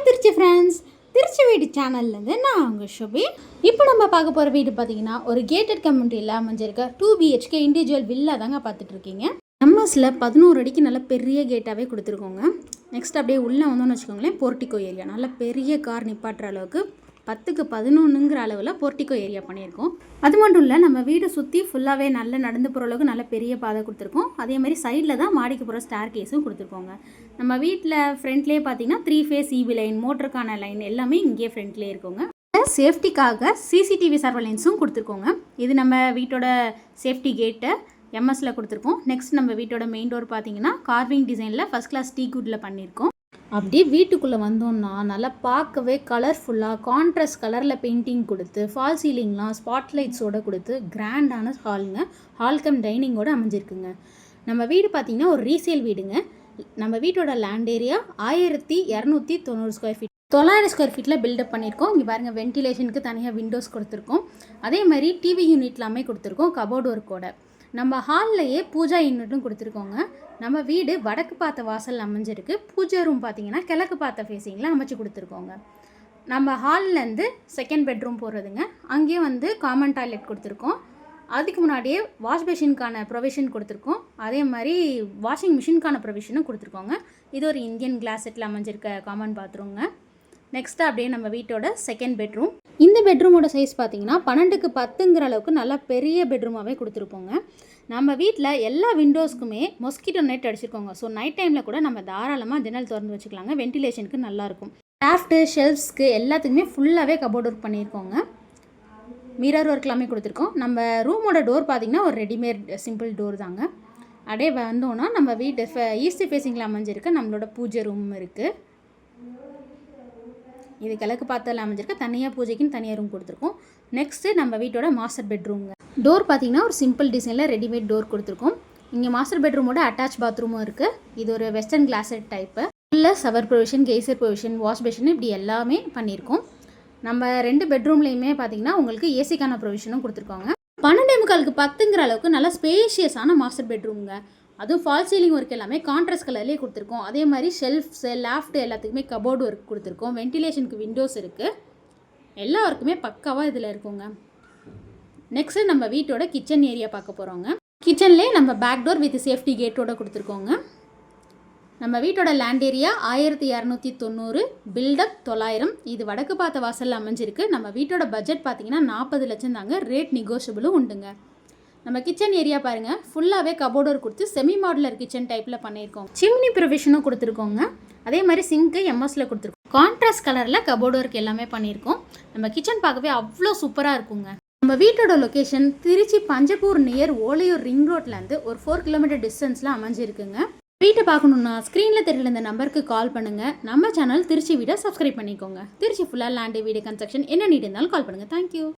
Hi Trichy friends Trichy வீடு சேனல்லேருந்து நான் உங்கள் ஷுபி. இப்போ நம்ம பார்க்க போகிற வீடு பார்த்தீங்கன்னா ஒரு கேட்டட் கம்யூனிட்டியில் அமைஞ்சிருக்க டூ பிஹெச்கே இண்டிவிஜுவல் வில்லா தாங்க பார்த்துட்டு இருக்கீங்க. பதினோரு அடிக்கு நல்ல பெரிய கேட்டாகவே கொடுத்துருக்கோங்க. நெக்ஸ்ட் அப்படியே உள்ளே வந்தோம்னு வச்சுக்கோங்களேன் போர்ட்டிகோ ஏரியா நல்ல பெரிய கார் நிப்பாட்டுற அளவுக்கு பத்துக்கு பதினொன்றுங்கிற அளவில் போர்ட்டிகோ ஏரியா பண்ணியிருக்கோம். அது மட்டும் இல்லை நம்ம வீடு சுற்றி ஃபுல்லாகவே நல்ல நடந்து போகிற அளவுக்கு நல்ல பெரிய பாதை கொடுத்துருக்கோம். அதே மாதிரி சைடில் தான் மாடிக்கு போகிற ஸ்டார் கேஸும் கொடுத்துருக்கோங்க. நம்ம வீட்டில் ஃப்ரண்ட்லேயே பார்த்தீங்கன்னா த்ரீ ஃபேஸ் இபி லைன் மோட்டருக்கான லைன் எல்லாமே இங்கேயே ஃப்ரண்ட்லேயே இருக்கோங்க. சேஃப்டிக்காக சிசிடிவி சர்வலன்ஸும் கொடுத்துருக்கோங்க. இது நம்ம வீட்டோட சேஃப்டி கேட்டை எம்எஸில் கொடுத்துருக்கோம். நெக்ஸ்ட் நம்ம வீட்டோட மெயின் டோர் பார்த்தீங்கன்னா கார்விங் டிசைனில் ஃபஸ்ட் கிளாஸ் டீ குட்டில் பண்ணியிருக்கோம். அப்படியே வீட்டுக்குள்ளே வந்தோம்னா நல்லா பார்க்கவே கலர்ஃபுல்லாக கான்ட்ராஸ்ட் கலரில் பெயிண்டிங் கொடுத்து ஃபால் சீலிங்லாம் ஸ்பாட்லைட்ஸோடு கொடுத்து கிராண்டான ஹாலுங்க ஹால் கம் டைனிங்கோட அமைஞ்சிருக்குங்க. நம்ம வீடு பார்த்திங்கன்னா ஒரு ரீசேல் வீடுங்க. நம்ம வீட்டோட லேண்ட் ஏரியா ஆயிரத்தி இரநூத்தி தொண்ணூறு ஸ்கொயர் ஃபீட் தொள்ளாயிரம் ஸ்கொயர் ஃபீட்டில் பில்டப் பண்ணியிருக்கோம். இங்கே பாருங்கள் வென்டிலேஷனுக்கு தனியாக விண்டோஸ் கொடுத்துருக்கோம். அதே மாதிரி டிவி யூனிட்லாமே கொடுத்துருக்கோம் கபோர்டு ஒர்க்கோட நம்ம ஹால்லையே பூஜா யூனிட்டும் கொடுத்துருக்கோங்க. நம்ம வீடு வடக்கு பார்த்த வாசல் அமைஞ்சிருக்கு. பூஜை ரூம் பார்த்தீங்கன்னா கிழக்கு பார்த்த ஃபேஸிங்கில் அமைச்சு கொடுத்துருக்கோங்க. நம்ம ஹால்லேருந்து செகண்ட் பெட்ரூம் போகிறதுங்க அங்கேயும் வந்து காமன் டாய்லெட் கொடுத்துருக்கோம். அதுக்கு முன்னாடியே வாஷ்பேஷினுக்கான ப்ரொவிஷன் கொடுத்துருக்கோம். அதே மாதிரி வாஷிங் மிஷினுக்கான ப்ரொவிஷனும் கொடுத்துருக்கோங்க. இது ஒரு இந்தியன் கிளாஸ் செட்டில் அமைஞ்சிருக்க காமன் பாத்ரூம்ங்க நெக்ஸ்ட்டு அப்படியே நம்ம வீட்டோட செகண்ட் பெட்ரூம் இந்த பெட்ரூமோட சைஸ் பார்த்தீங்கன்னா பன்னெண்டுக்கு பத்துங்கிற அளவுக்கு நல்லா பெரிய பெட்ரூமாகவே கொடுத்துருப்போங்க. நம்ம வீட்டில் எல்லா விண்டோஸ்க்குமே மொஸ்கிட்டோ நெட் அடிச்சிருக்கோங்க. ஸோ நைட் டைமில் கூட நம்ம தாராளமாக ஜன்னல் திறந்து வச்சுக்கலாங்க. வென்டிலேஷனுக்கு நல்லாயிருக்கும் கிராஃப்ட்டு ஷெல்ஃப்ஸ்க்கு எல்லாத்துக்குமே ஃபுல்லாகவே கபோர்ட் ஒர்க் பண்ணியிருக்கோங்க. மிரர் ஒர்க் எல்லாமே கொடுத்துருக்கோம். நம்ம ரூமோட டோர் பார்த்திங்கன்னா ஒரு ரெடிமேட் சிம்பிள் டோர் தாங்க. அப்படியே வந்தோன்னா நம்ம வீட்டு ஈஸ்ட் ஃபேஸிங்கில் அமைஞ்சிருக்க நம்மளோட பூஜை ரூம் இருக்குது இது கிழக்கு பார்த்ததில் அமைஞ்சிருக்கு. தனியாக பூஜைக்குன்னு தனியாக ரூம் கொடுத்துருக்கோம். நெக்ஸ்ட்டு நம்ம வீட்டோட மாஸ்டர் பெட்ரூம்ங்க டோர் பார்த்தீங்கன்னா ஒரு சிம்பிள் டிசைனில் ரெடிமேட் டோர் கொடுத்துருக்கோம். இங்கே மாஸ்டர் பெட்ரூமோட அட்டாச் பாத்ரூமும் இருக்குது இது ஒரு வெஸ்டர்ன் கிளாஸட் டைப்பு உள்ள shower provision geyser provision wash basin இப்படி எல்லாமே பண்ணியிருக்கோம். நம்ம ரெண்டு பெட்ரூம்லேயுமே பார்த்தீங்கன்னா உங்களுக்கு ஏசிக்கான ப்ரொவிஷனும் கொடுத்துருக்காங்க. பன்னெண்டே முக்காலுக்கு பத்துங்கிற அளவுக்கு நல்ல ஸ்பேஷியஸான மாஸ்டர் பெட்ரூம்ங்க அதுவும் ஃபால் சீலிங் ஒர்க் எல்லாமே கான்ட்ராஸ்ட் கலர்லேயே கொடுத்துருக்கோம். அதே மாதிரி ஷெல்ஃப்ஸு லேஃப்ட் எல்லாத்துக்குமே கபோர்டு ஒர்க் கொடுத்துருக்கோம். வென்டிலேஷனுக்கு விண்டோஸ் இருக்குது எல்லா ஒர்க்குமே பக்காவாக இதில் இருக்குங்க. நெக்ஸ்ட்டு நம்ம வீட்டோட கிச்சன் ஏரியா பார்க்க போகிறோங்க கிச்சன்லேயே நம்ம பேக் டோர் வித் சேஃப்டி கேட்டோட கொடுத்துருக்கோங்க. நம்ம வீட்டோட லேண்ட் ஏரியா ஆயிரத்தி இரநூத்தி தொண்ணூறு பில்டப் தொள்ளாயிரம். இது வடக்கு பார்த்த வாசலில் அமைஞ்சிருக்கு. நம்ம வீட்டோட பட்ஜெட் பார்த்தீங்கன்னா நாற்பது லட்சம் தாங்க. ரேட் நெகோஷியபிளும் உண்டுங்க. நம்ம கிச்சன் ஏரியா பாருங்கள் ஃபுல்லாகவே கபோர்டர் கொடுத்து செமி மாடுலர் கிச்சன் டைப்பில் பண்ணியிருக்கோம். சிம்னி ப்ரொவிஷனும் கொடுத்துருக்கோங்க. அதே மாதிரி சிங்க்கு எம்எஸ்ல கொடுத்துருக்கோம். கான்ட்ராஸ்ட் கலரில் கபோர்டு ஒர்க் எல்லாமே பண்ணியிருக்கோம். நம்ம கிச்சன் பார்க்கவே அவ்வளோ சூப்பராக இருக்குங்க. நம்ம வீட்டோட location Trichy Panjappur near Olaiyur ring ரோட்லேருந்து ஒரு ஃபோர் கிலோமீட்டர் டிஸ்டன்ஸில் அமைஞ்சிருக்குங்க. வீட்டை பார்க்கணுன்னா ஸ்க்ரீனில் தெரியல இந்த நம்பருக்கு கால் பண்ணுங்கள் நம்ம சேனல் திருச்சி வீடை சப்ஸ்கிரைப் பண்ணிக்கோங்க. திருச்சி ஃபுல்லாக லேண்டு வீடு கன்ஸ்ட்ரக்ஷன் என்ன நீட் இருந்தாலும் கால் பண்ணுங்கள் தேங்க்யூ